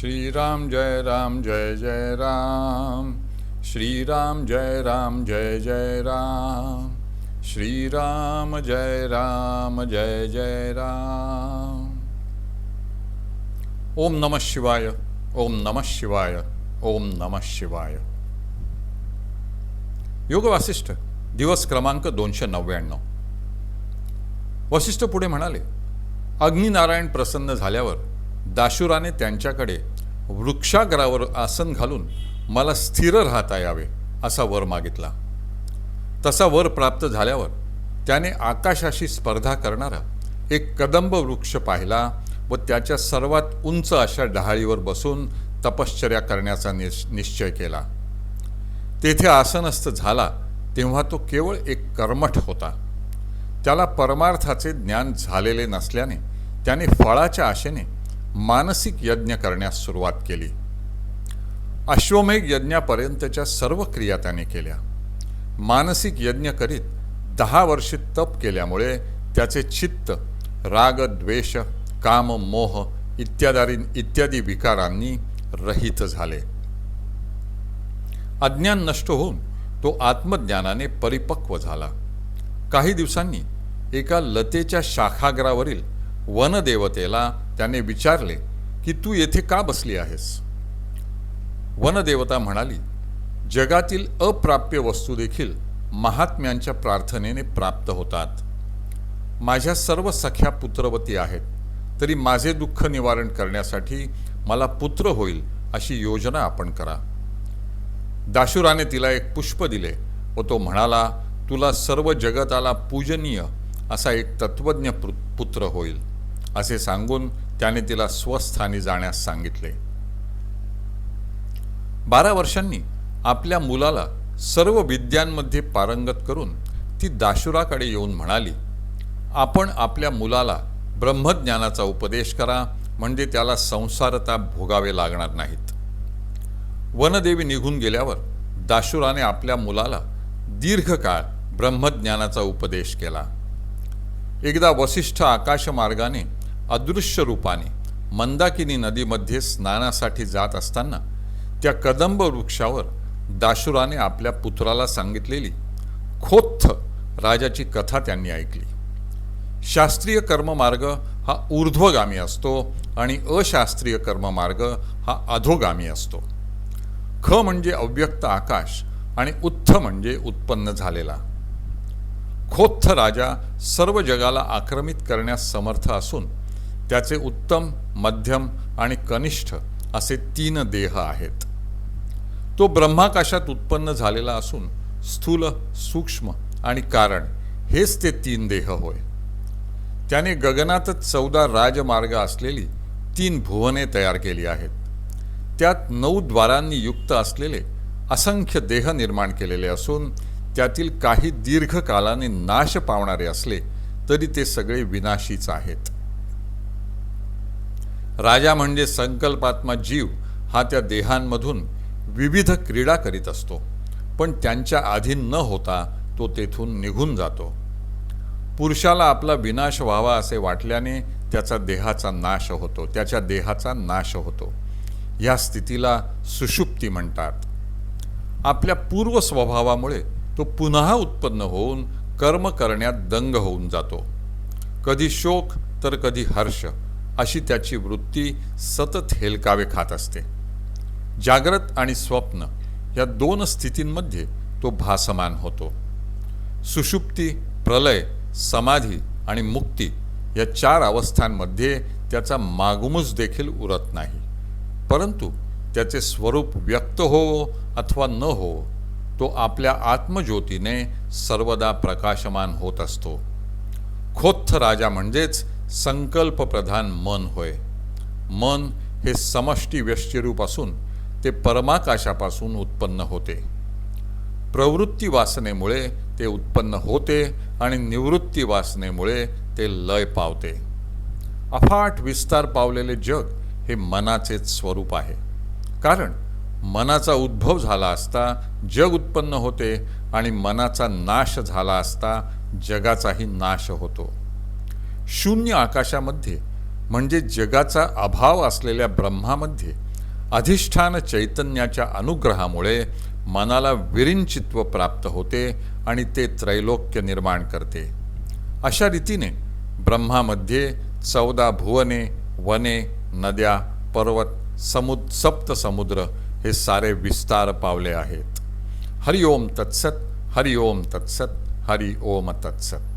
श्रीराम जय राम जय जय राम। श्रीराम जय राम जय जय राम। श्रीराम जय राम जय जय राम। ओम नमः शिवाय ओम नमः शिवाय ओम नमः शिवाय। योग वासिष्ठ दिवस क्रमांक दोनशे नव्याण्णव. वशिष्ठ पुढे म्हणाले अग्निनारायण प्रसन्न झाल्यावर दाशुराने त्यांच्याकडे वृक्षाग्रावर आसन घालून मला स्थिर राहता यावे असा वर मागितला. तसा वर प्राप्त झाल्यावर त्याने आकाशाशी स्पर्धा करणारा एक कदंब वृक्ष पाहिला व त्याच्या सर्वात उंच अशा डहाळीवर बसून तपश्चर्या करण्याचा निश निश्चय केला. तेथे आसनस्थ झाला तेव्हा तो केवळ एक कर्मठ होता. त्याला परमार्थाचे ज्ञान झालेले नसल्याने त्याने फळाच्या आशेने मानसिक यज्ञ करण्यास सुरुवात केली. अश्वमेघ यज्ञापर्यंतच्या सर्व क्रिया त्याने केल्या. मानसिक यज्ञ करीत दहा वर्षे तप केल्यामुळे त्याचे चित्त राग द्वेष काम मोह इत्यादी इत्यादी विकारांनी रहित झाले. अज्ञान नष्ट होऊन तो आत्मज्ञानाने परिपक्व झाला. काही दिवसांनी एका लतेच्या शाखाग्रावरील वनदेवतेला त्याने विचारले की तू येथे का बसली आहेस? वनदेवता म्हणाली जगातील अप्राप्य वस्तू देखील महात्म्यांच्या प्रार्थनेने प्राप्त होतात. माझ्या सर्व सख्या पुत्रवती आहेत तरी माझे दुःख निवारण करण्यासाठी मला पुत्र होईल अशी योजना आपण करा. दाशुराने तिला एक पुष्प दिले व तो म्हणाला तुला सर्व जगताला पूजनीय असा एक तत्वज्ञ पु- पुत्र होईल. असे सांगून त्याने तिला स्वस्थानी जाण्यास सांगितले. बारा वर्षांनी आपल्या मुलाला सर्व विद्यांमध्ये पारंगत करून ती दाशुराकडे येऊन म्हणाली आपण आपल्या मुलाला ब्रह्मज्ञानाचा उपदेश करा म्हणजे त्याला संसारता भोगावे लागणार नाहीत. वनदेवी निघून गेल्यावर दाशुराने आपल्या मुलाला दीर्घकाळ ब्रह्मज्ञानाचा उपदेश केला. एकदा वसिष्ठ आकाशमार्गाने अदृश्य रूपाने मंदाकिनी नदीमध्ये स्नानासाठी जात असताना त्या कदंब वृक्षावर दाशुराने आपल्या पुत्राला सांगितलेली खोत्थ राजाची कथा त्यांनी ऐकली. शास्त्रीय कर्ममार्ग हा ऊर्ध्वगामी असतो आणि अशास्त्रीय कर्ममार्ग हा अधोगामी असतो. ख म्हणजे अव्यक्त आकाश आणि उत्थ म्हणजे उत्पन्न झालेला. खोत्थ राजा सर्व जगाला आक्रमित करण्यास समर्थ असून त्याचे उत्तम मध्यम आणि कनिष्ठ असे तीन देह आहेत. तो ब्रह्माकाशात उत्पन्न झालेला असून स्थूल सूक्ष्म आणि कारण हेच ते तीन देह होय. त्याने गगनातच चौदा राजमार्ग असलेली तीन भुवने तयार केली आहेत. त्यात नऊ द्वारांनी युक्त असलेले असंख्य देह निर्माण केलेले असून त्यातील काही दीर्घकालाने नाश पावणारे असले तरी ते सगळे विनाशीच आहेत. राजा म्हणजे संकल्पात्मा जीव हा त्या देहांमधून विविध क्रीडा करीत असतो. पण त्यांच्या अधीन न होता तो तेथून निघून जातो. पुरुषाला आपला विनाश व्हावा असे वाटल्याने त्याचा देहाचा नाश होतो. त्याच्या देहाचा नाश होतो. या स्थितीला सुषुप्ती म्हणतात. आपल्या पूर्व स्वभावामुळे तो पुन्हा उत्पन्न होऊन कर्म करण्यात दंग होऊन जातो. कधी शोक तर कधी हर्ष. अशी त्याची वृत्ती सतत हेलकावे खात असते. जाग्रत आणि स्वप्न या दोन स्थितींमध्ये तो भासमान होतो. सुषुप्ती प्रलय समाधी आणि मुक्ती या चार अवस्थांमध्ये त्याचा मागुमूस देखील उरत नाही. परंतु त्याचे स्वरूप व्यक्त होवो अथवा न हो तो आपल्या आत्मज्योतीने सर्वदा प्रकाशमान होत असतो. खोत्थ राजा म्हणजेच संकल्पप्रधान मन होय. मन हे समष्टी व्यष्टीरूप असून ते परमाकाशापासून उत्पन्न होते. प्रवृत्ती वासनेमुळे ते उत्पन्न होते आणि निवृत्ती वासनेमुळे ते लय पावते. अफाट विस्तार पावलेले जग हे मनाचेच स्वरूप आहे. कारण मनाचा उद्भव झाला असता जग उत्पन्न होते आणि मनाचा नाश झाला असता जगाचाही नाश होतो. शून्य आकाशामध्ये म्हणजे जगाचा अभाव असलेल्या ब्रह्मामध्ये अधिष्ठान चैतन्याच्या अनुग्रहामुळे मनाला विरिंचित्व प्राप्त होते आणि ते त्रैलोक्य निर्माण करते. अशा रीतीने ब्रह्मामध्ये चौदा भुवने वने नद्या पर्वत समुद सप्त समुद्र हे सारे विस्तार पावले आहेत. हरि ओम तत्सत हरि ओम तत्सत हरि ओम तत्सत.